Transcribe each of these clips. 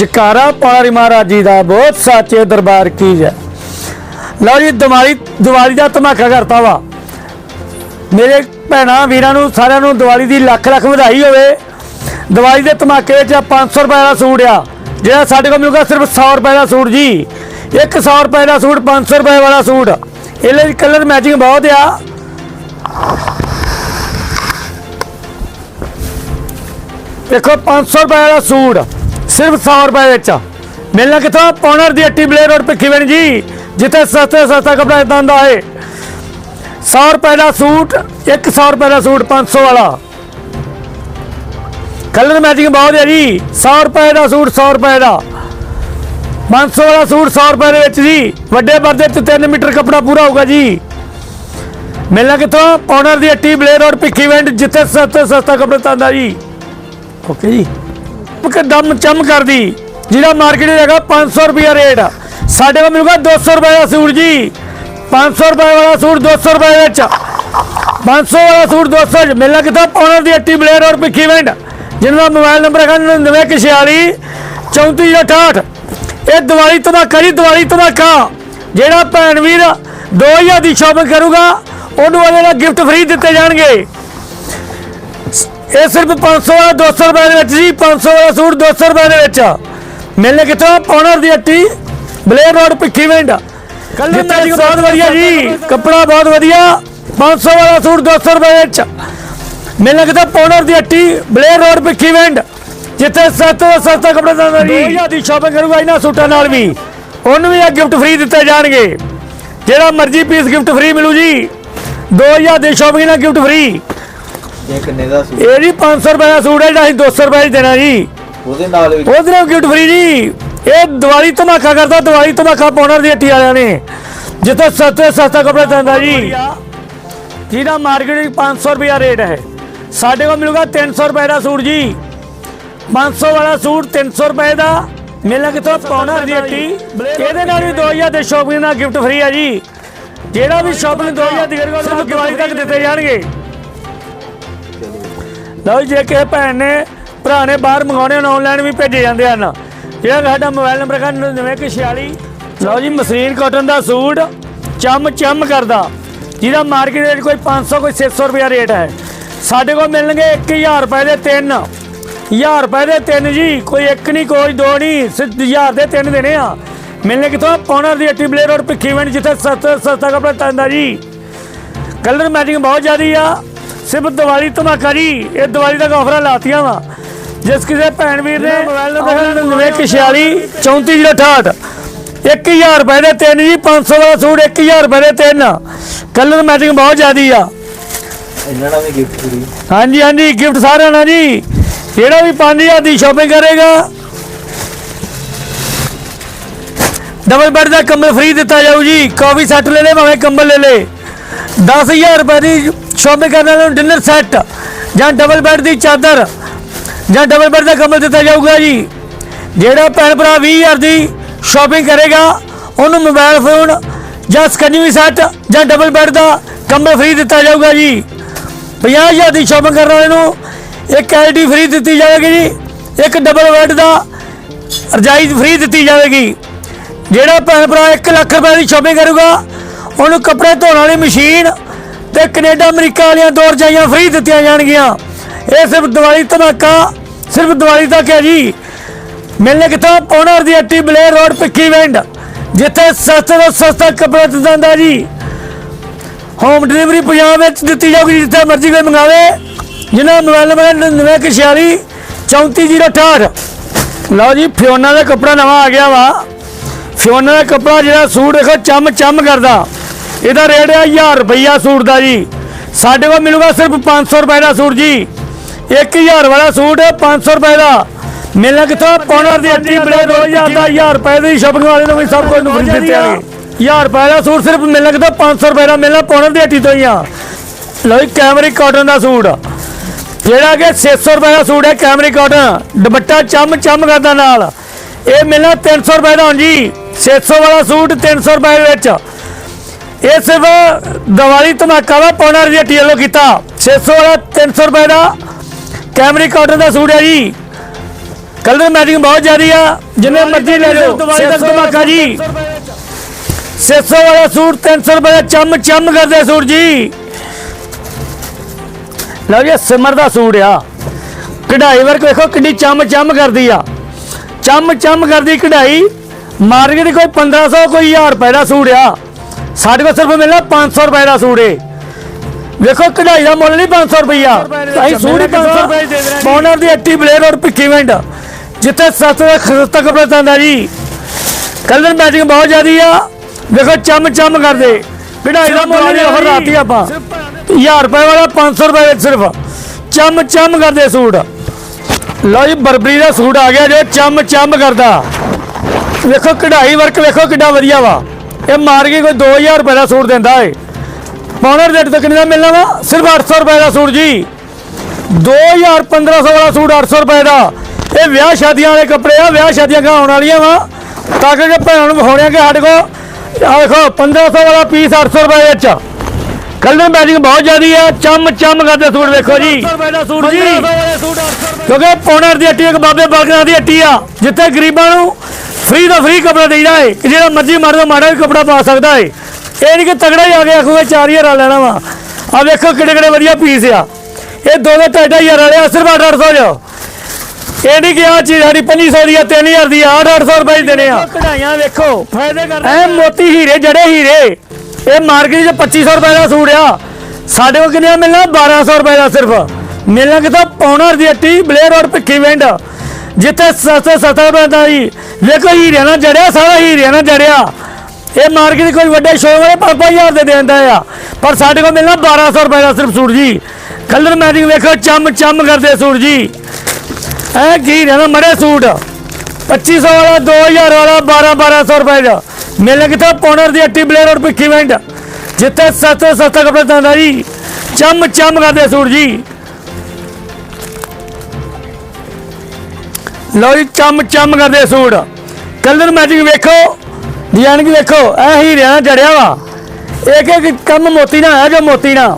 ਜਕਾਰਾ ਪਾਰੀ ਮਹਾਰਾਜ ਜੀ ਦਾ ਬਹੁਤ ਸਾਚੇ ਦਰਬਾਰ ਕੀ ਜੈ। ਲਓ ਜੀ, ਦੀਵਾਲੀ ਦੀਵਾਲੀ ਦਾ ਧਮਾਕਾ ਕਰਤਾ ਵਾ। ਮੇਰੇ ਭੈਣਾਂ, ਵੀਰਾਂ ਨੂੰ, ਸਾਰਿਆਂ ਨੂੰ ਦੀਵਾਲੀ ਦੀ ਲੱਖ ਲੱਖ ਵਧਾਈ ਹੋਵੇ। ਦੀਵਾਲੀ ਦੇ ਧਮਾਕੇ ਵਿੱਚ ਆਹ 500 ਰੁਪਏ ਦਾ ਸੂਟ ਆ। ਜਿਹੜਾ ਸਾਡੇ ਕੋਲ ਮਿਲੂਗਾ ਸਿਰਫ 100 ਰੁਪਏ ਦਾ ਸੂਟ ਜੀ। ਇੱਕ 100 ਰੁਪਏ ਦਾ ਸੂਟ 500 ਰੁਪਏ ਵਾਲਾ ਸੂਟ। ਇਹਦੇ ਵਿੱਚ ਕਲਰ ਮੈਚਿੰਗ ਬਹੁਤ ਆ। ਦੇਖੋ 500 ਰੁਪਏ ਦਾ ਸੂਟ। ਸਿਰਫ 100 ਰੁਪਏ ਵਿੱਚ। ਮਿਲਣਾ ਕਿੱਥੋਂ? ਪੌਨਰ ਦੀ ਹੱਟੀ ਬਲੇ ਰੋਡ ਭਿੱਖੀਵਿੰਡ ਜੀ, ਜਿੱਥੇ ਸਸਤੇ ਸਸਤਾ ਕਪੜਾ ਇਦਾਂ ਦਾ ਹੈ 100 ਰੁਪਏ ਦਾ ਸੂਟ, ਇੱਕ 100 ਰੁਪਏ ਦਾ ਸੂਟ 500 ਵਾਲਾ। ਕਲਰ ਮੈਚਿੰਗ ਬਹੁਤ ਹੈ ਜੀ 100 ਰੁਪਏ ਦਾ ਸੂਟ 100 ਰੁਪਏ ਦਾ। 500 ਵਾਲਾ ਸੂਟ 100 ਰੁਪਏ ਦੇ ਵਿੱਚ ਜੀ, ਵੱਡੇ ਪਰਦੇ ਤੇ 3 ਮੀਟਰ ਕਪੜਾ ਪੂਰਾ ਹੋਊਗਾ ਜੀ। ਮਿਲਣਾ ਕਿਥੋਂ? ਪੌਨਰ ਦੀ ਹੱਟੀ ਬਲੇ ਰੋਡ ਭਿੱਖੀਵਿੰਡ ਜਿੱਥੇ ਸਸਤੇ ਸਸਤਾ ਕਪੜਾ ਤਾਂਦਾ ਜੀ। ਓਕੇ ਜੀ। ਕਿ ਦਮ ਚਮ ਕਰਦੀ। ਜਿਹੜਾ ਮਾਰਕੀਟ ਵਿੱਚ ਹੈਗਾ 500 ਰੁਪਿਆ ਰੇਟ। ਸਾਡੇ ਕੋਲ ਮਿਲੂਗਾ 200 ਰੁਪਏ ਦਾ ਸੂਟ ਜੀ। 500 ਰੁਪਏ ਵਾਲਾ ਸੂਟ 200 ਰੁਪਏ ਵਿੱਚ। 500 ਵਾਲਾ ਸੂਟ 200 ਚ ਮਿਲਣਾ ਕਿੱਥੋਂ ਪੌਣਰ ਦੀ ਅੱਟੀ ਬਲੇਡ ਔਰ ਭਿੱਖੀ ਵੈਂਡ। ਜਿਹਨਾਂ ਦਾ ਮੋਬਾਈਲ ਨੰਬਰ ਹੈਗਾ 9946 3468 ਇਹ ਦੀਵਾਲੀ ਧਮਾਕਾ ਜੀ ਦੀਵਾਲੀ ਧਮਾਕਾ ਜਿਹੜਾ ਭੈਣ ਵੀਰ 2000 ਦੀ ਸ਼ਾਪਿੰਗ ਕਰੂਗਾ, ਉਹਨੂੰ ਉਹਦੇ ਨਾਲ ਗਿਫਟ ਫ੍ਰੀ ਦਿੱਤੇ ਜਾਣਗੇ। ਇਹ ਸਿਰਫ 500 ਵਾਲਾ 200 ਰੁਪਏ ਦੇ ਵਿੱਚ ਜੀ 500 ਵਾਲਾ ਸੂਟ 200 ਰੁਪਏ ਦੇ ਵਿੱਚ। ਮਿਲਨੇ ਕਿੱਥੋਂ? ਪੌਣਰ ਦੀ ਹੱਟੀ Baler road Bhikhiwind. Colour matching ਬਹੁਤ ਵਧੀਆ ਜੀ ਕੱਪੜਾ ਬਹੁਤ ਵਧੀਆ 500 ਵਾਲਾ ਸੂਟ 200 ਰੁਪਏ ਵਿੱਚ। ਮਿਲਨੇ ਕਿੱਥੋਂ? ਪੌਣਰ ਦੀ ਹੱਟੀ ਬਲੇਰ ਰੋਡ ਭਿੱਖੀ ਵਿੰਡ। ਜਿੱਥੇ ਸਸਤੇ ਸਸਤਾ ਕੱਪੜਾ ਦਿੰਦਾ ਜੀ। 2000 ਦੀ ਸ਼ਾਪਿੰਗ ਕਰੂਗਾ ਇਹਨਾਂ ਸੂਟਾਂ ਨਾਲ ਵੀ। ਉਹਨੂੰ ਵੀ ਇਹ ਗਿਫਟ ਫ੍ਰੀ ਦਿੱਤੇ ਜਾਣਗੇ। ਜਿਹੜਾ ਮਰਜ਼ੀ ਪੀਸ ਗਿਫਟ ਫ੍ਰੀ ਮਿਲੂ ਜੀ। 2000 ਦੀ ਸ਼ਾਪਿੰਗ ਨਾਲ ਗਿਫਟ ਫ੍ਰੀ ਇਹ ਕਿੰਨੇ ਦਾ ਸੂਟ ਇਹ ਜੀ 500 ਰੁਪਏ ਦਾ ਸੂਟ ਹੈ ਜਿਹੜਾ ਅਸੀਂ 200 ਰੁਪਏ 'ਚ ਦੇਣਾ ਜੀ। ਉਹਦੇ ਨਾਲ ਵੀ ਉਹਦੇ ਨਾਲ ਗਿਫਟ ਫ੍ਰੀ ਜੀ। ਇਹ ਦੀਵਾਲੀ ਧਮਾਕਾ ਕਰਦਾ ਦੀਵਾਲੀ ਧਮਾਕਾ ਪਾਉਣਰ ਦੀ ਹੱਟੀ ਵਾਲਿਆਂ ਨੇ। ਜਿੱਥੇ ਸਸਤੇ ਸਸਤਾ ਕੱਪੜਾ ਦਿੰਦਾ ਜੀ। ਜਿਹਦਾ ਮਾਰਕੀਟ ਵਿੱਚ 500 ਰੁਪਿਆ ਰੇਟ ਹੈ। ਸਾਡੇ ਕੋਲ ਮਿਲੂਗਾ 300 ਰੁਪਏ ਦਾ ਸੂਟ ਜੀ। 500 ਵਾਲਾ ਸੂਟ 300 ਰੁਪਏ ਦਾ। ਮਿਲਣਾ ਕਿਥੋਂ ਪਾਉਣਰ ਦੀ ਹੱਟੀ ਇਹਦੇ ਨਾਲ ਵੀ 2000 ਦੇ ਸ਼ਾਪਿੰਗ ਦਾ ਗਿਫਟ ਫ੍ਰੀ ਹੈ ਜੀ। ਜਿਹੜਾ ਵੀ ਸ਼ਾਪਿੰਗ 2000 ਦੀ ਕਰੇਗਾ ਉਹਨੂੰ ਦੀਵਾਲੀ ਤੱਕ ਦਿੱਤੇ ਜਾਣਗੇ। ਲਓ ਜੀ, ਜੇ ਕਿਸੇ ਭੈਣ ਨੇ ਭਰਾ ਨੇ ਬਾਹਰ ਮੰਗਾਉਣੇ ਹਨ ਆਨਲਾਈਨ ਵੀ ਭੇਜੇ ਜਾਂਦੇ ਹਨ। ਜਿਹੜਾ ਸਾਡਾ ਮੋਬਾਈਲ ਨੰਬਰ ਹੈ 9946 ਲਓ ਜੀ ਮਸਲੀਨ ਕਾਟਨ ਦਾ ਸੂਟ ਚਮ ਚਮ ਕਰਦਾ। ਜਿਹਦਾ ਮਾਰਕੀਟ ਰੇਟ ਕੋਈ 500 ਕੋਈ 600 ਰੁਪਿਆ ਰੇਟ ਹੈ। ਸਾਡੇ ਕੋਲ ਮਿਲਣਗੇ 1000 ਰੁਪਏ ਦੇ ਤਿੰਨ। 1000 ਰੁਪਏ ਦੇ ਤਿੰਨ ਜੀ ਕੋਈ ਇੱਕ ਨਹੀਂ ਕੋਈ ਦੋ ਨਹੀਂ ਸਿਰਫ 1000 ਦੇ ਤਿੰਨ ਦੇਣੇ ਆ। ਮਿਲਣੇ ਕਿਥੋਂ? ਪੌਣਰ ਦੀ ਹੱਟੀ ਬਲੇ ਰੋਡ ਭਿੱਖੀ ਵੰਡ ਜਿੱਥੇ ਸਸਤਾ ਸਸਤਾ ਕੱਪੜਾ ਤੰਦਾ ਜੀ। ਕਲਰ ਮੈਚਿੰਗ ਬਹੁਤ ਜ਼ਿਆਦੀ ਆ। ਸਿਰਫ ਦੀਵਾਲੀ ਧਮਾਕਾ ਜੀ ਇਹ ਦੀਵਾਲੀ ਤੱਕ ਆਫਰਾਂ ਲਾਤੀਆਂ ਵਾ। ਜਿਸ ਕਿਸੇ ਭੈਣ ਵੀਰ ਨੇ ਮੋਬਾਈਲ ਨੰਬਰ 9946 3468 1000 ਰੁਪਏ ਦੇ ਤਿੰਨ ਜੀ 500 ਵਾਲਾ ਸੂਟ 1000 ਰੁਪਏ ਦੇ ਤਿੰਨ। ਕਲਰ ਮੈਚਿੰਗ ਬਹੁਤ ਜ਼ਿਆਦੀ ਆ। ਇਹਨਾਂ ਨਾਲ ਵੀ ਗਿਫਟ ਫ੍ਰੀ ਹਾਂਜੀ ਹਾਂਜੀ ਗਿਫਟ ਸਾਰਿਆਂ ਨਾਲ ਜੀ। ਜਿਹੜਾ ਵੀ 5000 ਦੀ ਸ਼ਾਪਿੰਗ ਕਰੇਗਾ ਡਬਲ ਬੈੱਡ ਦਾ ਕੰਬਲ ਫ੍ਰੀ ਦਿੱਤਾ ਜਾਊ ਜੀ। ਕਾਫੀ ਸੈੱਟ ਲੈ ਲੈ ਭਾਵੇਂ ਕੰਬਲ ਲੈ ਲੈ। 10000 ਰੁਪਏ ਦੀ ਸ਼ੋਪਿੰਗ ਕਰਨ ਵਾਲੇ ਨੂੰ ਡਿਨਰ ਸੈੱਟ ਜਾਂ ਡਬਲ ਬੈੱਡ ਦੀ ਚਾਦਰ ਜਾਂ ਡਬਲ ਬੈੱਡ ਦਾ ਕੰਬਲ ਦਿੱਤਾ ਜਾਊਗਾ ਜੀ। ਜਿਹੜਾ ਭੈਣ ਭਰਾ 20000 ਦੀ ਸ਼ਾਪਿੰਗ ਕਰੇਗਾ, ਉਹਨੂੰ ਮੋਬਾਈਲ ਫੋਨ ਜਾਂ ਸਕੰਜਵੀ ਸੈੱਟ ਜਾਂ ਡਬਲ ਬੈੱਡ ਦਾ ਕੰਬਲ ਫ੍ਰੀ ਦਿੱਤਾ ਜਾਊਗਾ ਜੀ। 50000 ਦੀ ਸ਼ਾਪਿੰਗ ਕਰਨ ਵਾਲੇ ਨੂੰ ਇੱਕ ਐਲਡੀ ਫ੍ਰੀ ਦਿੱਤੀ ਜਾਵੇਗੀ ਜੀ। ਇੱਕ ਡਬਲ ਬੈੱਡ ਦਾ ਰਜਾਈ ਫ੍ਰੀ ਦਿੱਤੀ ਜਾਵੇਗੀ। ਜਿਹੜਾ ਭੈਣ ਭਰਾ 1 ਲੱਖ ਰੁਪਏ ਦੀ ਸ਼ਾਪਿੰਗ ਕਰੂਗਾ, ਉਹਨੂੰ ਕੱਪੜੇ ਧੋਣ ਵਾਲੀ ਮਸ਼ੀਨ ਤੇ ਕੈਨੇਡਾ, ਅਮਰੀਕਾ ਵਾਲੀਆਂ ਦੋ ਰਜਾਈਆਂ ਫ੍ਰੀ ਦਿੱਤੀਆਂ ਜਾਣਗੀਆਂ। ਇਹ ਸਿਰਫ ਦਿਵਾਲੀ ਧਮਾਕਾ, ਸਿਰਫ ਦਿਵਾਲੀ ਤੱਕ ਹੈ ਜੀ। ਮਿਲਨੇ ਕਿਥੋਂ? ਪੌਣਰ ਦੀ ਹੱਟੀ ਬਲੇਰ ਰੋਡ ਪਿੱਕੀ ਵੈਂਡ, ਜਿੱਥੇ ਸਸਤੇ ਤੋਂ ਸਸਤਾ ਕੱਪੜਾ ਦਿੰਦਾ ਜੀ। ਹੋਮ ਡਿਲੀਵਰੀ ਪੰਜਾਬ ਵਿੱਚ ਦਿੱਤੀ ਜਾਊਗੀ, ਜਿੱਥੇ ਮਰਜ਼ੀ ਕੋਈ ਮੰਗਾਵੇ। ਜਿਹਨਾਂ ਮੋਬਾਈਲ ਨੰਬਰ 9946 3468 ਲਓ ਜੀ ਫਿਓਨਾ ਦਾ ਕੱਪੜਾ ਨਵਾਂ ਆ ਗਿਆ ਵਾ। ਫਿਓਨਾ ਦਾ ਕੱਪੜਾ ਜਿਹੜਾ ਸੂਟ ਦੇਖੋ ਚਮ ਚਮ ਕਰਦਾ। ਇਹਦਾ ਰੇਟ ਹੈ 1000 ਰੁਪਈਆ ਸੂਟ ਦਾ ਜੀ। ਸਾਡੇ ਕੋਲ ਮਿਲੂਗਾ ਸਿਰਫ 500 ਰੁਪਏ ਦਾ ਸੂਟ ਜੀ। 1000 ਵਾਲਾ ਸੂਟ 500 ਰੁਪਏ ਦਾ। ਮਿਲਣਾ ਕਿੱਥੋਂ? ਪੌਣਰ ਦੀ ਹੱਟੀ ਬਲੇ 2000 ਦਾ 1000 ਰੁਪਏ ਦੀ ਸ਼ਾਪਿੰਗ ਵਾਲੇ ਨੂੰ ਵੀ ਸਭ ਕੁਝ ਨੂੰ ਫ੍ਰੀ ਦਿੱਤੇ ਆਗੇ 1000 ਰੁਪਏ ਦਾ ਸੂਟ ਸਿਰਫ ਮਿਲਣਾ ਕਿੱਥੋਂ? 500 ਰੁਪਏ ਦਾ ਮਿਲਣਾ ਪੌਣਰ ਦੀ ਹੱਟੀ ਤੋਂ ਹੀ ਆ। ਲਓ ਜੀ ਕੈਮਰਿਕ ਕਾਟਨ ਦਾ ਸੂਟ। ਜਿਹੜਾ ਕਿ 600 ਰੁਪਏ ਦਾ ਸੂਟ ਹੈ ਕੈਮਰਿਕ ਕਾਟਨ ਦੁਪੱਟਾ ਚਮ ਚਮ ਕਰਦਾ ਨਾਲ। ਇਹ ਮਿਲਣਾ 300 ਰੁਪਏ ਦਾ ਹੁਣ ਜੀ। 600 ਵਾਲਾ ਸੂਟ 300 ਰੁਪਏ ਵਿੱਚ। ਇਹ ਸਿਰਫ ਦੀਵਾਲੀ ਧਮਾਕਾ ਵਾ ਪੌਣਾ ਦੀ ਹੱਟੀ ਵੱਲੋਂ ਕੀਤਾ। 600 ਵਾਲਾ 300 ਰੁਪਏ ਦਾ ਕੈਮਰਿਕ ਕਾਟਨ ਦਾ ਸੂਟ ਹੈ ਜੀ। ਕਲਰ ਮੈਚਿੰਗ ਬਹੁਤ ਜ਼ਿਆਦੀ ਆ। ਜਿੰਨੇ ਮਰਜ਼ੀ ਲੈ ਲਓ ਦਵਾਈ ਦਾ ਧਮਾਕਾ ਜੀ। 600 ਵਾਲਾ ਸੂਟ 300 ਰੁਪਏ ਦਾ ਚਮ ਚਮ ਕਰਦੇ ਸੂਟ ਜੀ। ਲਓ ਜੀ ਸਿਮਰ ਦਾ ਸੂਟ ਆ। ਕਢਾਈ ਵਰਕ ਵੇਖੋ ਕਿੰਨੀ ਚਮ ਚਮ ਕਰਦੀ ਆ। ਚਮ ਚਮ ਕਰਦੀ ਕਢਾਈ। ਮਾਰਕੀਟ ਕੋਈ 1500 ਕੋਈ 1000 ਰੁਪਏ ਦਾ ਸੂਟ ਆ। ਸਾਡੇ ਕੋਲ ਸਿਰਫ ਮਿਲਣਾ 500 ਰੁਪਏ ਦਾ ਸੂਟ ਏ। ਵੇਖੋ ਕਢਾਈ ਦਾ ਮੁੱਲ ਨਹੀਂ 500 ਰੁਪਈਆ। ਅਸੀਂ ਸੂਟ ਹੀ 500 ਰੁਪਏ ਦੇ ਦੇਣਾ ਬੌਨਰ ਦੀ 80 ਬਲੇਡ ਔਰ ਭਿੱਖੀਵਿੰਡ ਜਿੱਥੇ ਸਸਤਾ ਦਾ ਖਸਤਾ ਕੱਪੜਾ ਜਾਂਦਾ ਜੀ। ਕਲਰ ਮੈਚਿੰਗ ਬਹੁਤ ਜ਼ਿਆਦੀ ਆ। ਵੇਖੋ ਚਮ ਚਮ ਕਰਦੇ। ਕਢਾਈ ਦਾ ਮੁੱਲ ਨਹੀਂ ਉਹ ਰਾਤੀ ਆਪਾਂ। 1000 ਰੁਪਏ ਵਾਲਾ 500 ਰੁਪਏ ਵਿੱਚ ਸਿਰਫ। ਚਮ ਚਮ ਕਰਦੇ ਸੂਟ। ਲਓ ਜੀ ਬਰਬਰੀ ਦਾ ਸੂਟ ਆ ਗਿਆ ਜੋ ਚਮ ਚਮ ਕਰਦਾ। ਵੇਖੋ ਕਢਾਈ ਵਰਕ ਵੇਖੋ ਕਿੱਡਾ ਵਧੀਆ ਵਾ। ਇਹ ਮਾਰ ਕੇ ਕੋਈ 2000 ਰੁਪਏ ਦਾ ਸੂਟ ਦਿੰਦਾ ਏ। ਪੌਨਰ ਰੇਟ ਤੱਕ ਨਹੀਂ ਦਾ ਮਿਲਣਾ ਵਾ? ਸਿਰਫ 800 ਰੁਪਏ ਦਾ ਸੂਟ ਜੀ। 2000 1500 ਵਾਲਾ ਸੂਟ 800 ਰੁਪਏ ਦਾ। ਇਹ ਵਿਆਹ ਸ਼ਾਦੀਆਂ ਵਾਲੇ ਕੱਪੜੇ ਆ ਵਿਆਹ ਸ਼ਾਦੀਆਂ ਕਾ ਆਉਣ ਵਾਲੀਆਂ ਵਾ। ਤਾਂ ਕਿ ਭੈਣਾਂ ਨੂੰ ਵਿਖਾਉਣੇ ਆ ਕਿ ਸਾਡੇ ਕੋਲ ਆ ਦੇਖੋ 1500 ਵਾਲਾ ਪੀਸ 800 ਰੁਪਏ ਵਿੱਚ। ਕਲਰ ਮੈਚਿੰਗ ਬਹੁਤ ਜ਼ਿਆਦੀ ਆ ਚਮ ਚਮ ਕਰਦੇ ਸੂਟ ਵੇਖੋ ਜੀ। 800 ਰੁਪਏ ਦਾ ਸੂਟ ਜੀ। ਕਿਉਂਕਿ ਪੌਨਰ ਦੀ ਹੱਟੀ ਇੱਕ ਬਾਬੇ ਬਲਕਰਾਂ ਦੀ ਹੱਟੀ ਆ ਜਿੱਥੇ ਗਰੀਬਾਂ ਨੂੰ ਫ੍ਰੀ ਦਾ ਫ੍ਰੀ ਕੱਪੜਾ ਦੇਈਦਾ ਏ ਕਿ ਜਿਹੜਾ ਮਰਜ਼ੀ ਮਾਰਦਾ ਮਾੜਾ ਵੀ ਕੱਪੜਾ ਪਾ ਸਕਦਾ ਏ। ਇਹ ਨਹੀਂ ਕਿ ਤਗੜਾ ਹੀ ਆ ਗਿਆ ਆਖੂਗਾ 4000 ਆ ਲੈਣਾ ਵਾ। ਆ ਵੇਖੋ ਕਿਹੜੇ ਕਿਹੜੇ ਵਧੀਆ ਪੀਸ ਆ। ਇਹ ਦੋ ਦੋ ਢਾਈ ਢਾਈ ਹਜ਼ਾਰ ਵਾਲੇ ਆ ਸਿਰਫ 800 ਜੋ ਇਹ ਨਹੀਂ ਕਿ ਆ ਚੀਜ਼ ਸਾਡੀ 2500 ਦੀ ਆ 3000 ਦੀ ਆ 800 ਰੁਪਏ ਹੀ ਦੇਣੇ ਆ। ਕਢਾਈਆਂ ਵੇਖੋ ਫਾਇਦੇ ਕਰਦੇ ਐ ਮੋਤੀ ਹੀਰੇ ਜੜੇ ਹੀਰੇ। ਇਹ ਮਾਰਕੀਟ 'ਚ 2500 ਰੁਪਏ ਦਾ ਸੂਟ ਆ। ਸਾਡੇ ਕੋਲ ਕਿੰਨੇ ਮਿਲਣਾ? 1200 ਰੁਪਏ ਦਾ ਸਿਰਫ। ਮਿਲਣਾ ਕਿਤਾ ਪੌਣਰ ਦੀ ਹੱਟੀ ਬਲੇਅਰ ਰੋਡ ਭਿੱਖੀ ਵਿੰਡ ਜਿੱਥੇ ਸਸਤੇ ਸਸਤਾ ਪੈਂਦਾ ਜੀ ਵੇਖੋ ਹੀਰਿਆਂ ਨਾਲ ਜੜਿਆ, ਸਾਰਾ ਹੀਰਿਆਂ ਨਾਲ ਜੜਿਆ। ਇਹ ਮਾਰਕੀਟ ਕੋਈ ਵੱਡੇ ਸ਼ੋਅ ਵਾਲੇ 5000 ਦੇ ਦਿੰਦਾ ਆ। ਪਰ ਸਾਡੇ ਕੋਲ ਮਿਲਣਾ 1200 ਰੁਪਏ ਦਾ ਸਿਰਫ ਸੂਟ ਜੀ। ਕਲਰ ਮੈਚਿੰਗ ਵੇਖੋ ਚਮ ਚਮ ਕਰਦੇ ਸੂਟ ਜੀ। ਐ ਕੀ ਰਹਿਣਾ ਮੜੇ ਸੂਟ। 2500 ਵਾਲਾ 2000 ਵਾਲਾ 12 1200 ਰੁਪਏ ਦਾ। ਮਿਲਣਾ ਕਿੱਥੇ? ਪੌਣਰ ਦੀ ਹੱਟੀ ਬਲੇਅਰ ਰੋਡ ਭਿੱਖੀ ਵਿੰਡ ਜਿੱਥੇ ਸਸਤੇ ਸਸਤਾ ਕੱਪੜੇ ਦਿੰਦਾ ਜੀ। ਚਮ ਚਮ ਕਰਦੇ ਸੂਟ ਜੀ। ਲਓ ਜੀ, ਚਮ ਚਮ ਕਰਦੇ ਸੂਟ। ਕਲਰ ਮੈਚਿੰਗ ਵੇਖੋ ਡਿਜ਼ਾਈਨ ਕੀ ਵੇਖੋ ਇਹ ਹੀਰਿਆਂ ਨਾਲ ਜੜਿਆ ਵਾ। ਇੱਕ ਇੱਕ ਕੰਮ ਮੋਤੀ ਨਾਲ ਹੈ ਜੋ ਮੋਤੀ ਨਾਲ।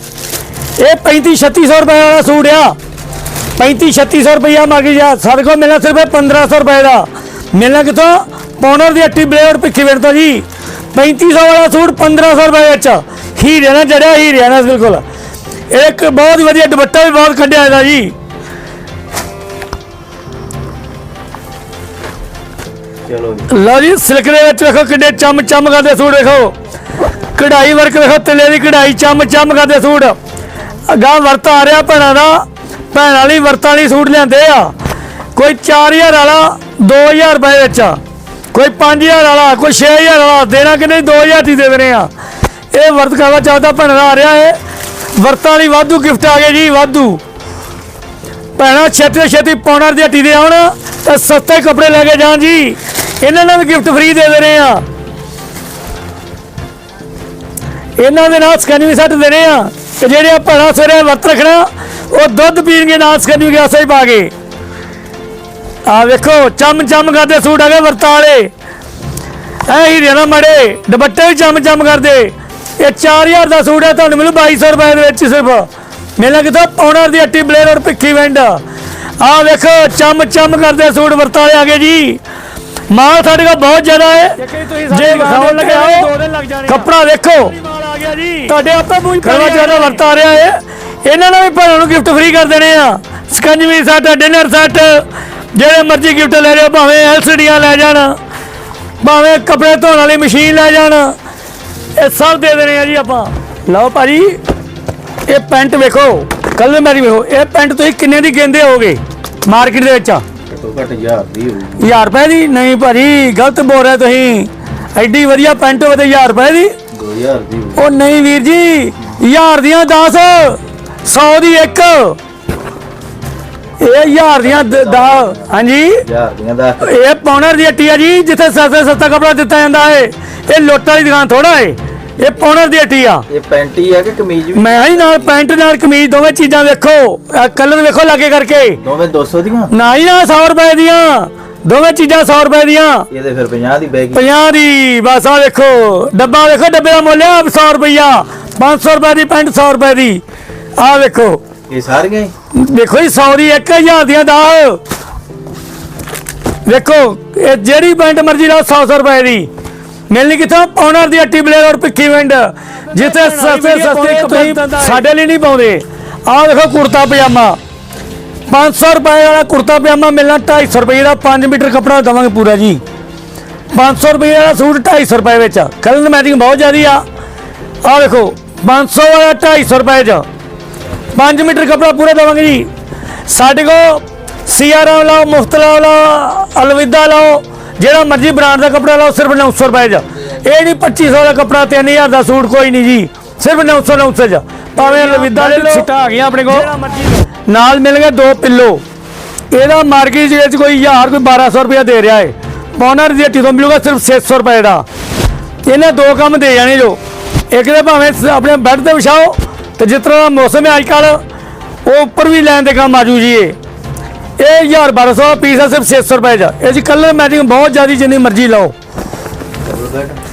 ਇਹ 35 3600 ਰੁਪਏ ਵਾਲਾ ਸੂਟ ਆ। 35 3600 ਰੁਪਇਆ ਮੰਗੀ ਜਾ ਸਾਡੇ ਕੋਲ ਮਿਲਣਾ ਸਿਰਫ 1500 ਰੁਪਏ ਦਾ। ਮਿਲਣਾ ਕਿਥੋਂ? ਪੌਨਰ ਦੀ ਹੱਟੀ ਬਲੇਡ ਭਿੱਖੀ ਵੇੜ ਤੋਂ ਜੀ 3500 ਵਾਲਾ ਸੂਟ 1500 ਰੁਪਏ ਵਿੱਚ। ਹੀਰਿਆਂ ਨਾਲ ਜੜਿਆ ਹੀਰਿਆਂ ਨਾਲ ਬਿਲਕੁਲ। ਇੱਕ ਬਹੁਤ ਵਧੀਆ ਦੁਪੱਟਾ ਵੀ ਬਹੁਤ ਕੱਢਿਆ ਇਹਦਾ ਜੀ। ਚਲੋ ਜੀ ਲਓ ਜੀ, ਸਿਲਕ ਦੇ ਵਿੱਚ ਵੇਖੋ ਕਿੰਨੇ ਚਮ ਚਮ ਕਰਦੇ ਸੂਟ ਵੇਖੋ। ਕਢਾਈ ਵਰਕ ਵੇਖੋ, ਤਿੱਲੇ ਦੀ ਕਢਾਈ ਚਮ ਚਮ ਕਰਦੇ ਸੂਟ। ਅਗਾਂਹ ਵਰਤ ਆ ਰਿਹਾ ਭੈਣਾਂ ਦਾ, ਭੈਣਾਂ ਵਾਲੀ ਵਰਤਾਂ ਵਾਲੀ ਸੂਟ ਲਿਆਂਦੇ ਆ। ਕੋਈ 4000 ਵਾਲਾ 2000 ਰੁਪਏ ਵਿੱਚ। ਕੋਈ 5000 ਵਾਲਾ, ਕੋਈ 6000 ਵਾਲਾ, ਦੇਣਾ ਕਿ ਨਹੀਂ 2000 ਦੀ ਦੇ ਦੇਣੇ ਆ। ਇਹ ਵਰਤ ਕਰਵਾ ਚਾਹਦਾ ਭੈਣਾਂ ਦਾ ਆ ਰਿਹਾ ਹੈ ਵਰਤਾਂ ਵਾਲੀ ਵਾਧੂ ਗਿਫਟ ਆ ਗਏ ਜੀ, ਵਾਧੂ। ਭੈਣਾਂ ਛੇਤੀ ਤੋਂ ਛੇਤੀ ਪੌਣਰ ਦੀ ਹੱਟੀ ਦੇ ਆਉਣ, ਤੇ ਸਸਤੇ ਕੱਪੜੇ ਲੈ ਕੇ ਜਾਣ ਜੀ। ਇਹਨਾਂ ਨੂੰ ਵੀ ਗਿਫਟ ਫ੍ਰੀ ਦੇ ਦੇ ਰਹੇ ਆ। ਇਹਨਾਂ ਦੇ ਨਾਲ ਸਕੈਨਿੰਗ ਸੈੱਟ ਦੇਣੇ ਆ। ਤੇ ਜਿਹੜੇ ਆ ਭੈਣਾਂ ਸਵੇਰੇ ਵਰਤ ਰੱਖਣਾ, ਉਹ ਦੁੱਧ ਪੀਣਗੇ ਨਾਲ ਸਕੈਨਿੰਗ ਗਿਆਸਾ ਹੀ ਪਾ ਕੇ। ਆ ਵੇਖੋ ਚਮ ਚਮ ਕਰਦੇ ਸੂਟ ਆ ਗਏ ਵਰਤਾਂ ਐ ਹੀਰੇ ਨਾ ਮੜੇ, ਦੁਪੱਟੇ ਵੀ ਚਮ ਚਮ ਕਰਦੇ। ਇਹ 4000 ਦਾ ਸੂਟ ਹੈ, ਤੁਹਾਨੂੰ ਮਿਲੂ 2200 ਰੁਪਏ ਦੇ ਵਿੱਚ ਸਿਰਫ। ਮਿਲਣਾ ਕਿਥੋਂ? ਪੌਣਰ ਦੀ ਹੱਟੀ ਬਲੇਡ ਔਰ ਭਿੱਖੀ ਵੰਡ। ਆ ਵੇਖੋ ਚਮ ਚਮ ਕਰਦੇ ਸੂਟ ਵਰਤਾਲੇ ਆ ਗਏ ਜੀ। ਮਾਲ ਸਾਡੇ ਕੋਲ ਬਹੁਤ ਜ਼ਿਆਦਾ ਹੈ। ਜੇ ਵਿਖਾਉਣ ਲੱਗੇ ਆਓ ਕੱਪੜਾ ਵੇਖੋ ਤੁਹਾਡੇ ਆਪੇ ਮੂੰਹ ਕਰਵਾ ਜ਼ਿਆਦਾ ਵਰਤਾ ਆ ਰਿਹਾ ਹੈ ਇਹਨਾਂ ਨੂੰ ਵੀ ਭੈਣਾਂ ਨੂੰ ਗਿਫਟ ਫ੍ਰੀ ਕਰ ਦੇਣੇ ਆ। ਸਕੰਜਵੀ ਸੈੱਟ ਡਿਨਰ ਸੈੱਟ ਜਿਹੜੇ ਮਰਜ਼ੀ ਗਿਫਟ ਲੈ ਲਿਓ ਭਾਵੇਂ ਐਲਸੀਡੀਆਂ ਲੈ ਜਾਣ ਭਾਵੇਂ ਕੱਪੜੇ ਧੋਣ ਵਾਲੀ ਮਸ਼ੀਨ ਲੈ ਜਾਣ। ਇਹ ਸਭ ਦੇ ਦੇਣੇ ਆ ਜੀ ਆਪਾਂ। ਲਓ ਭਾਜੀ ਇਹ ਪੈਂਟ ਵੇਖੋ ਕਲਰ ਮੈਰੀ ਵੇਖੋ ਇਹ ਪੈਂਟ ਤੁਸੀਂ ਕਿੰਨੇ ਦੀ ਕਹਿੰਦੇ ਹੋਗੇ ਮਾਰਕੀਟ ਦੇ ਵਿੱਚ। ਘੱਟੋ ਘੱਟ 1000 ਦੀ ਹੋਊਗੀ। 1000 ਰੁਪਏ ਦੀ? ਨਹੀਂ ਭਾਜੀ ਗਲਤ ਬੋਲ ਰਹੇ ਤੁਸੀਂ। ਐਡੀ ਵਧੀਆ ਪੈਂਟ ਹੋਵੇ ਤੇ 1000 ਰੁਪਏ ਦੀ? 2000 ਦੀ ਹੋਊਗੀ। ਉਹ ਨਹੀਂ ਵੀਰ ਜੀ 1000 ਦੀਆਂ 10 100 ਦੀ ਇੱਕ। ਇਹ 1000 ਦੀਆਂ 10 ਹਾਂਜੀ? 1000 ਦੀਆਂ ਦਾ ਇਹ ਪੌਨਰ ਦੀ ਹੱਟੀ ਆ ਜੀ ਜਿੱਥੇ ਸਸਤੇ ਸਸਤਾ ਕਪੜਾ ਦਿੱਤਾ ਜਾਂਦਾ ਏ। ਇਹ ਲੋਟਾਂ ਵਾਲੀ ਦੁਕਾਨ ਥੋੜਾ ਏ। ਇਹ ਪੌਨਰ ਦੀ ਹੱਟੀ ਆ। ਇਹ ਪੈਂਟ ਹੀ ਆ ਕਿ ਕਮੀਜ਼ ਵੀ? ਮੈਂ ਹੀ ਨਾਲ ਪੈਂਟ ਨਾਲ ਕਮੀਜ਼ ਦੋਵੇਂ ਚੀਜ਼ਾਂ ਵੇਖੋ। ਕਲਰ ਵੇਖੋ ਲਾਗੇ ਕਰਕੇ। ਦੋਵੇਂ 200 ਦੀਆਂ? ਨਾ ਹੀ ਨਾ 100 ਰੁਪਏ ਦੀਆਂ। ਦੋਵੇਂ ਚੀਜ਼ਾਂ 100 ਰੁਪਏ ਦੀਆਂ। ਇਹਦੇ ਫਿਰ 50 ਦੀ ਬੈਗ 50 ਦੀ ਬਸ ਆ ਵੇਖੋ। ਡੱਬਾ ਵੇਖੋ ਡੱਬੇ ਦਾ ਮੁੱਲ ਆ 100 ਰੁਪਈਆ। 500 ਰੁਪਏ ਦੀ ਪੈਂਟ 100 ਰੁਪਏ ਦੀ। ਆ ਵੇਖੋ। ਇਹ ਸਾਰੀਆਂ ਦੇਖੋ ਜੀ 100 ਦੀ 1000 ਦੀਆਂ 10 ਵੇਖੋ ਇਹ ਜਿਹੜੀ ਪੈਂਟ ਮਰਜ਼ੀ ਲਾਓ 100 100 ਰੁਪਏ ਦੀ। ਮਿਲਣੀ ਕਿੱਥੋਂ? ਪੌਨਰ ਦੀ ਹੱਟੀ ਬਲੇਰ ਔਰ ਭਿੱਖੀ ਵੰਡ ਜਿੱਥੇ ਸਸਤੇ ਸਸਤੇ ਕੱਪੜੇ ਸਾਡੇ ਲਈ ਨਹੀਂ ਪਾਉਂਦੇ। ਆਹ ਦੇਖੋ ਕੁੜਤਾ ਪਜਾਮਾ। 500 ਰੁਪਏ ਵਾਲਾ ਕੁੜਤਾ ਪਜਾਮਾ ਮਿਲਣਾ 250 ਰੁਪਏ ਦਾ 5 ਮੀਟਰ ਕੱਪੜਾ ਦਵਾਂਗੇ ਪੂਰਾ ਜੀ। 500 ਰੁਪਏ ਵਾਲਾ ਸੂਟ 250 ਰੁਪਏ ਵਿੱਚ। ਕਲਰ ਮੈਚਿੰਗ ਬਹੁਤ ਜ਼ਿਆਦੀ ਆ। ਆਹ ਦੇਖੋ 500 ਵਾਲਾ 250 ਰੁਪਏ ਚ। 5 ਮੀਟਰ ਕੱਪੜਾ ਪੂਰਾ ਦਵਾਂਗੇ ਜੀ। ਸਾਡੇ ਕੋ ਸੀਆਰਐਮ ਲਾਓ ਮੁਫਤ ਲਾਓ ਲਾਓ ਅਲਵਿਦਾ ਲਾਓ ਜਿਹੜਾ ਮਰਜ਼ੀ ਬ੍ਰਾਂਡ ਦਾ ਕੱਪੜਾ ਲਾਓ ਸਿਰਫ 900 ਰੁਪਏ ਚ। ਇਹ ਨਹੀਂ 2500 ਦਾ ਕੱਪੜਾ 3000 ਦਾ ਸੂਟ ਕੋਈ ਨਹੀਂ ਜੀ। ਸਿਰਫ 900 900 ਚ। ਭਾਵੇਂ ਅਲਵਿਦਾ ਲੈ ਲਓ ਸਿੱਟਾ ਆ ਗਿਆ ਆਪਣੇ ਕੋਲ। ਨਾਲ ਮਿਲ ਗਏ ਦੋ ਪਿੱਲੋ। ਇਹਦਾ ਮਾਰਕੀਟ ਦੇ ਵਿੱਚ ਕੋਈ 1000 ਕੋਈ 1200 ਰੁਪਏ ਦੇ ਰਿਹਾ ਹੈ ਪੌਨਰ ਦੀ ਤੋਂ ਮਿਲੂਗਾ ਸਿਰਫ 600 ਰੁਪਏ ਦਾ। ਇਹਨੇ ਦੋ ਕੰਮ ਦੇ ਜਾਣੇ ਜੋ। ਇੱਕ ਦੇ ਭਾਵੇਂ ਆਪਣੇ ਬੈੱਡ ਤੇ ਵਿਛਾਓ ਤੇ ਜਿਸ ਤਰ੍ਹਾਂ ਦਾ ਮੌਸਮ ਹੈ ਅੱਜ ਕੱਲ ਉਹ ਉੱਪਰ ਵੀ ਲੈਣ ਦੇ ਕੰਮ ਆਜੂ ਜੀ ਇਹ। ਇਹ 1200 ਦਾ ਪੀਸ ਹੈ ਸਿਰਫ 600 ਰੁਪਏ ਦਾ। ਇਹ ਜੀ ਕਲਰ ਮੈਚਿੰਗ ਬਹੁਤ ਜ਼ਿਆਦੀ ਜਿੰਨੀ ਮਰਜ਼ੀ ਲਾਓ।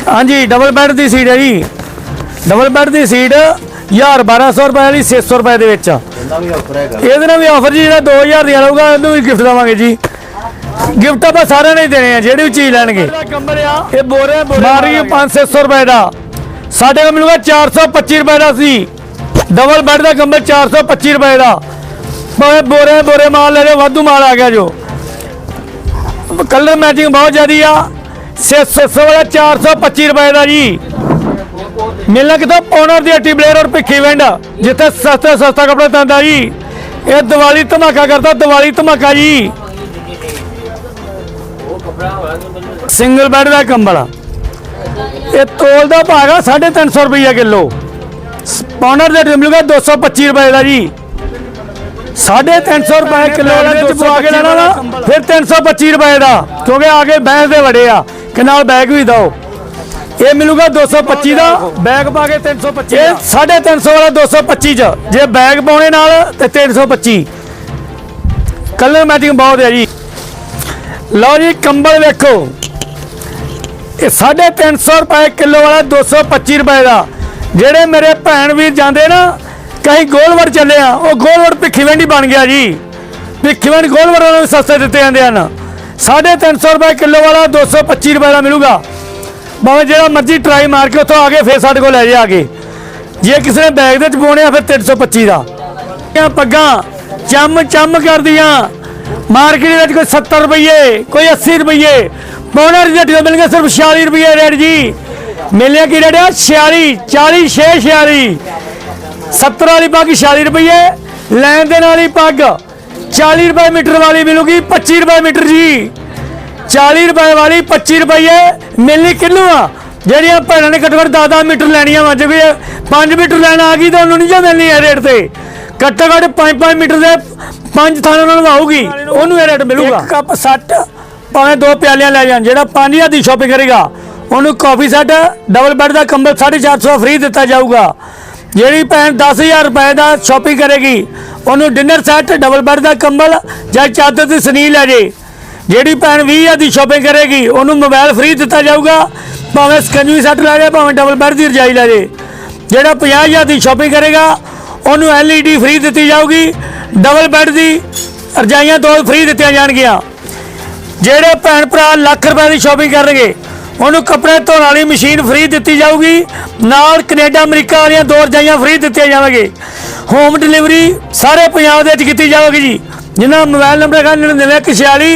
ਹਾਂਜੀ ਡਬਲ ਬੈੱਡ ਦੀ ਸੀਟ ਹੈ ਜੀ। ਡਬਲ ਬੈੱਡ ਦੀ ਸੀਟ 1200 ਰੁਪਏ ਵਾਲੀ 600 ਰੁਪਏ ਦੇ ਵਿੱਚ ਇਹਦੇ ਨਾਲ ਵੀ ਆਫਰ ਜੀ ਜਿਹੜਾ 2000 ਦੀਆਂ ਲਊਗਾ ਉਹਨੂੰ ਵੀ ਗਿਫਟ ਦੇਵਾਂਗੇ ਜੀ। ਗਿਫਟ ਆਪਾਂ ਸਾਰਿਆਂ ਨੇ ਦੇਣੇ ਆ ਜਿਹੜੀ ਵੀ ਚੀਜ਼ ਲੈਣਗੇ। ਇਹ ਬੋਰੇ ਮਾਰੀ 500 ਰੁਪਏ ਦਾ। ਸਾਡੇ ਕੋਲ ਮਿਲੂਗਾ 425 ਰੁਪਏ ਦਾ ਸੀ। ਡਬਲ ਬੈੱਡ ਦਾ ਕੰਬਲ 425 ਰੁਪਏ ਦਾ। ਭਾਵੇਂ ਬੋਰੇ ਬੋਰੇ ਮਾਲ ਲੈ ਲਿਓ, ਵਾਧੂ ਮਾਲ ਆ ਗਿਆ ਜੋ। ਕਲਰ ਮੈਚਿੰਗ ਬਹੁਤ ਜ਼ਿਆਦੀ ਆ। 600 ਵਾਲਾ 425 ਰੁਪਏ ਦਾ ਜੀ। ਮਿਲਣਾ ਕਿਤੋਂ ਪੌਨਰ ਦੀ ਹੱਟੀ ਬਲੇਰ ਔਰ ਭਿੱਖੀ ਵੰਡ, ਜਿੱਥੇ ਸਸਤੇ, ਸਸਤਾ ਕੱਪੜਾ ਤੰਦਾ ਜੀ। ਇਹ ਦੀਵਾਲੀ ਧਮਾਕਾ ਕਰਦਾ, ਦੀਵਾਲੀ ਧਮਾਕਾ ਜੀ। ਸਿੰਗਲ ਬੈੱਡ ਦਾ ਕੰਬਲ ਇਹ ਤੋਲ ਦਾ ਭਾਗ ਆ 350 ਰੁਪਏ ਕਿਲੋ। ਪੌਨਰ ਦੇ ਮਿਲੂਗਾ 225 ਰੁਪਏ ਦਾ ਜੀ। 350 ਰੁਪਏ ਕਿਲੋ ਵਾਲਾ ਵਿੱਚ ਪਵਾ ਕੇ ਲੈਣਾ ਨਾ ਫਿਰ 325 ਰੁਪਏ ਦਾ ਕਿਉਂਕਿ ਆਗੇ ਬੈਂਸ ਦੇ ਵੜੇ ਆ ਕਿ ਨਾਲ ਬੈਗ ਵੀ ਦਿਓ। ਇਹ ਮਿਲੂਗਾ 225 ਦਾ ਬੈਗ ਪਾ ਕੇ 325 ਇਹ 350 ਵਾਲਾ 225 ਚ ਜੇ ਬੈਗ ਪਾਉਣੇ ਨਾਲ ਤੇ 325 ਕਲਰ ਮੈਚਿੰਗ ਬਹੁਤ ਹੈ ਜੀ। ਲਓ ਜੀ ਕੰਬਲ ਵੇਖੋ। ਇਹ 350 ਰੁਪਏ ਕਿਲੋ ਵਾਲਾ 225 ਰੁਪਏ ਦਾ। ਜਿਹੜੇ ਮੇਰੇ ਭੈਣ ਵੀਰ ਜਾਂਦੇ ਨਾ ਕਹੀਂ ਗੋਲਵਰ ਚੱਲਿਆ ਉਹ ਗੋਲਵਰ ਭਿੱਖੀ ਵੰਡੀ ਬਣ ਗਿਆ ਜੀ। ਭਿੱਖੀ ਵੰਡੀ ਗੋਲਵਰ ਉਹਨਾਂ ਨੂੰ ਸਸਤੇ ਦਿੱਤੇ ਜਾਂਦੇ ਹਨ। 350 ਰੁਪਏ ਕਿਲੋ ਵਾਲਾ 225 ਰੁਪਏ ਦਾ ਮਿਲੂਗਾ। ਭਾਵੇਂ ਜਿਹੜਾ ਮਰਜ਼ੀ ਟਰਾਈ ਮਾਰ ਕੇ ਉੱਥੋਂ ਆ ਕੇ ਫੇਰ ਸਾਡੇ ਕੋਲ ਲੈ ਜਾ ਆ ਕੇ। ਜੇ ਕਿਸੇ ਨੇ ਬੈਗ ਦੇ ਚ ਪਾਉਣੇ ਆ, ਫਿਰ 325 ਦਾ। ਇਹ ਪੱਗਾਂ ਚੰਮ ਚੰਮ ਕਰਦੀਆਂ। ਮਾਰਕੀਟ ਵਿੱਚ ਕੋਈ 70 ਰੁਪਏ ਕੋਈ 80 ਰੁਪਏ ਪੌਣਾ ਰੇਟ ਮਿਲ ਗਿਆ ਸਿਰਫ 46 ਰੁਪਏ ਰੇਟ ਜੀ। ਮਿਲਿਆ ਕੀ ਰੇਟ ਆ? 46 40 6 46 70 ਵਾਲੀ ਪੱਗ 46 ਰੁਪਏ ਲੈਣ ਦੇਣ ਵਾਲੀ ਪੱਗ 40 ਰੁਪਏ ਮੀਟਰ ਵਾਲੀ ਮਿਲੂਗੀ 25 ਰੁਪਏ ਮੀਟਰ ਜੀ। 40 ਰੁਪਏ ਵਾਲੀ 25 ਰੁਪਏ ਮਿਲਣੀ ਕਿੰਨੂ ਆ? ਜਿਹੜੀਆਂ ਭੈਣਾਂ ਨੇ ਘੱਟੋ ਘੱਟ 10 ਮੀਟਰ ਲੈਣੀਆਂ ਵਾ, ਜੇ ਕੋਈ 5 ਮੀਟਰ ਲੈਣ ਆ ਗਈ ਤਾਂ ਉਹਨੂੰ ਨਹੀਂ ਜਾਂ ਮਿਲਣੀ ਇਹ ਰੇਟ ਤੇ। ਘੱਟੋ ਘੱਟ 5-5 ਮੀਟਰ ਦੇ ਪੰਜ ਥਾਂ ਉਹਨਾਂ ਨੂੰ ਆਊਗੀ ਉਹਨੂੰ ਇਹ ਰੇਟ ਮਿਲੂਗਾ। ਇੱਕ ਕੱਪ ਸੱਟ, ਭਾਵੇਂ ਦੋ ਪਿਆਲੀਆਂ ਲੈ ਜਾਣ, ਜਿਹੜਾ 5000 ਦੀ ਸ਼ਾਪਿੰਗ ਕਰੇਗਾ, ਉਹਨੂੰ ਕਾਫੀ ਸੈੱਟ ਡਬਲ ਬੈੱਡ ਦਾ ਕੰਬਲ 450 ਫ੍ਰੀ ਦਿੱਤਾ ਜਾਊਗਾ। ਜਿਹੜੀ ਭੈਣ 10000 ਰੁਪਏ ਦਾ ਸ਼ਾਪਿੰਗ ਕਰੇਗੀ, ਉਹਨੂੰ ਡਿਨਰ ਸੈੱਟ ਡਬਲ ਬੈੱਡ ਦਾ ਕੰਬਲ ਜਾਂ ਚਾਦਰ ਦੀ ਸਨੀਲ ਲੈ ਜੇ। ਜਿਹੜੀ ਭੈਣ 20000 ਦੀ ਸ਼ਾਪਿੰਗ ਕਰੇਗੀ, ਉਹਨੂੰ ਮੋਬਾਈਲ ਫ੍ਰੀ ਦਿੱਤਾ ਜਾਊਗਾ, ਭਾਵੇਂ ਸਕੰਜਵੀ ਸੈੱਟ ਲੈ ਜੇ, ਭਾਵੇਂ ਡਬਲ ਬੈੱਡ ਦੀ ਰਜਾਈ ਲੈ ਜੇ। ਜਿਹੜਾ 50000 ਦੀ ਸ਼ਾਪਿੰਗ ਕਰੇਗਾ, ਉਹਨੂੰ LED ਫ੍ਰੀ ਦਿੱਤੀ ਜਾਊਗੀ ਡਬਲ ਬੈੱਡ ਦੀ ਰਜਾਈਆਂ ਦੋ ਫ੍ਰੀ ਦਿੱਤੀਆਂ ਜਾਣਗੀਆਂ। ਜਿਹੜੇ ਭੈਣ ਭਰਾ ਲੱਖ ਰੁਪਏ ਦੀ ਸ਼ਾਪਿੰਗ ਕਰਨਗੇ ਉਹਨੂੰ ਕੱਪੜੇ ਧੋਣ ਵਾਲੀ ਮਸ਼ੀਨ ਫ੍ਰੀ ਦਿੱਤੀ ਜਾਊਗੀ। ਨਾਲ ਕੈਨੇਡਾ, ਅਮਰੀਕਾ ਵਾਲੀਆਂ ਦੋ ਰਜਾਈਆਂ ਫ੍ਰੀ ਦਿੱਤੀਆਂ ਜਾਣਗੇ ਹੋਮ ਡਿਲੀਵਰੀ ਸਾਰੇ ਪੰਜਾਬ ਦੇ ਵਿੱਚ ਕੀਤੀ ਜਾਵੇਗੀ ਜੀ। ਜਿਨ੍ਹਾਂ ਦਾ ਮੋਬਾਈਲ ਨੰਬਰ ਹੈਗਾ 99 146